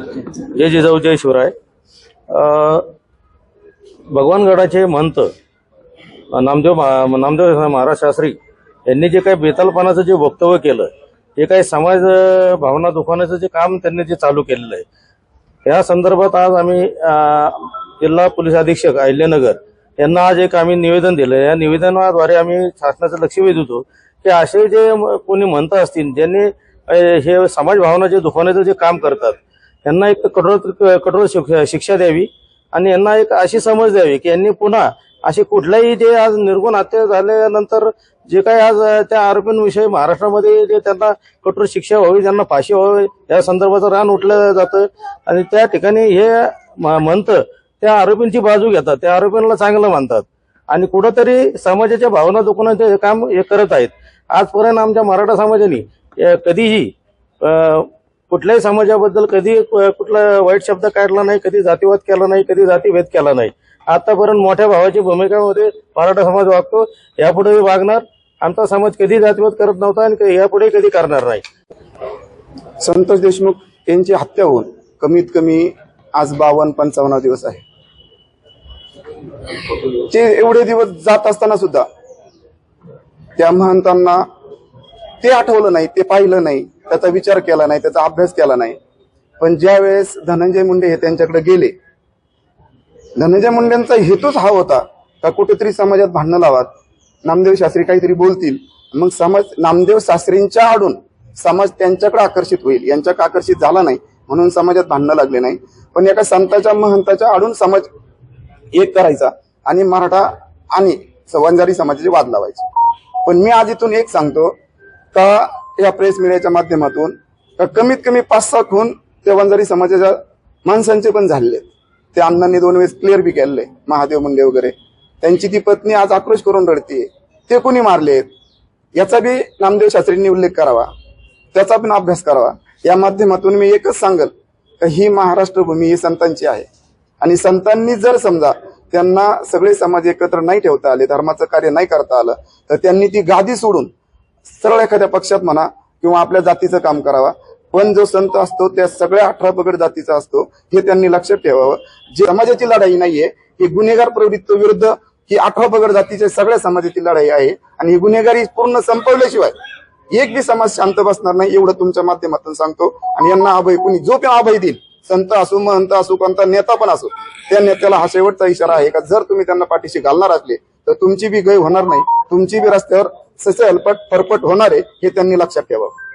जय जिजाऊ जय शिवराय. भगवानगडाचे महंत नामदेव महा- नामदेव महाराज शास्त्री यांनी जे काही बेतालपणाचं जे वक्तव्य केलं जे काही समाज भावना दुखवण्याचं जे काम त्यांनी जे चालू केलेलं आहे या संदर्भात आज आम्ही जिल्हा पोलीस अधीक्षक अहिल्यानगर यांना आज एक आम्ही निवेदन दिलं. या निवेदनाद्वारे आम्ही शासनाचं लक्ष वेधतो की असे जे म- कोणी म्हणत असतील ज्यांनी हे समाज भावना जे दुखवण्याचं जे काम करतात यांना एक कठोर कठोर शिक्षा द्यावी आणि यांना एक अशी समज द्यावी की यांनी पुन्हा असे कुठल्याही जे आज निर्गुण हत्या झाल्यानंतर जे काही आज त्या आरोपींविषयी महाराष्ट्रामध्ये जे त्यांना कठोर शिक्षा व्हावी त्यांना फाशी व्हावी या संदर्भाचं रान उठलं जातं. आणि त्या ठिकाणी हे म- म्हणतं त्या आरोपींची बाजू घेतात. त्या आरोपींना चांगलं मानतात. आणि कुठंतरी समाजाच्या भावना दुखवण्याचे हे काम हे करत आहेत. आजपर्यंत आमच्या मराठा समाजाने कधीही कुठल्याही समाजाबद्दल कधी कुठला वाईट शब्द काढला नाही कधी जातीवाद केला नाही कधी जातीभेद केला नाही. आतापर्यंत मोठ्या भावाची भूमिकामध्ये मराठा समाज वागतो यापुढे वागणार. आमचा समाज कधी जातीवाद करत नव्हता आणि यापुढे कधी करणार नाही. संतोष देशमुख यांची हत्या होऊन कमीत कमी आज बावन्न पंचावन्न दिवस आहे. ते एवढे दिवस जात असताना सुद्धा त्या महंतांना ते आठवलं नाही ते पाहिलं नाही. त्याचा विचार केला नाही त्याचा अभ्यास केला नाही. पण ज्या वेळेस धनंजय मुंडे हे त्यांच्याकडे गेले धनंजय मुंडेंचा हेतूच हा होता का कुठेतरी समाजात भांडणं लावात. नामदेव शास्त्री काहीतरी बोलतील. मग समाज नामदेव शास्त्रींच्या आडून समाज त्यांच्याकडे आकर्षित होईल. यांच्याकडे आकर्षित झाला नाही म्हणून समाजात भांडणं लागले नाही. पण एका संताच्या महंताच्या आडून समाज एक करायचा आणि मराठा आणि वंजारी समाजाचे वाद लावायचे. पण मी आज इथून एक सांगतो का या प्रेस मीडियाच्या माध्यमातून कमीत कमी पाच सहा खून ते वंजारी समाजाच्या माणसांचे पण झालेले आहेत. ते अण्णांनी दोन वेळेस क्लिअर बी केले महादेव मुंडे वगैरे. त्यांची ती पत्नी आज आक्रोश करून रडते. ते कोणी मारलेत याचा बी नामदेव शास्त्रींनी उल्लेख करावा. त्याचा पण अभ्यास करावा. या माध्यमातून मी एकच सांगल का ही महाराष्ट्र भूमी ही संतांची आहे. आणि संतांनी जर समजा त्यांना सगळे समाज एकत्र नाही ठेवता आले धर्माचं कार्य नाही करता आलं तर त्यांनी ती गादी सोडून सरळ एखाद्या पक्षात म्हणा किंवा आपल्या जातीचं काम करावा पण जो संत असतो त्या सगळ्या अठरा पगड जातीचा असतो हे त्यांनी लक्षात ठेवावं. जी समाजाची लढाई नाहीये ही गुन्हेगार प्रवृत्ती विरुद्ध ही अठरा पगड जातीच्या सगळ्या समाजाची लढाई आहे आणि ही गुन्हेगारी पूर्ण संपवल्याशिवाय एक बी समाज शांत बसणार नाही एवढं तुमच्या माध्यमातून सांगतो. आणि यांना अभय कुणी जो पण अभय देईल संत असो महंत असो कोणता नेता पण असो त्या नेत्याला हा शेवटचा इशारा आहे का? जर तुम्ही त्यांना पाठीशी घालणार असले तर तुमची बी गय होणार नाही तुमची बी रस्त्यावर ससे अलपट फरफट होणार आहे हे त्यांनी लक्षात ठेवावं.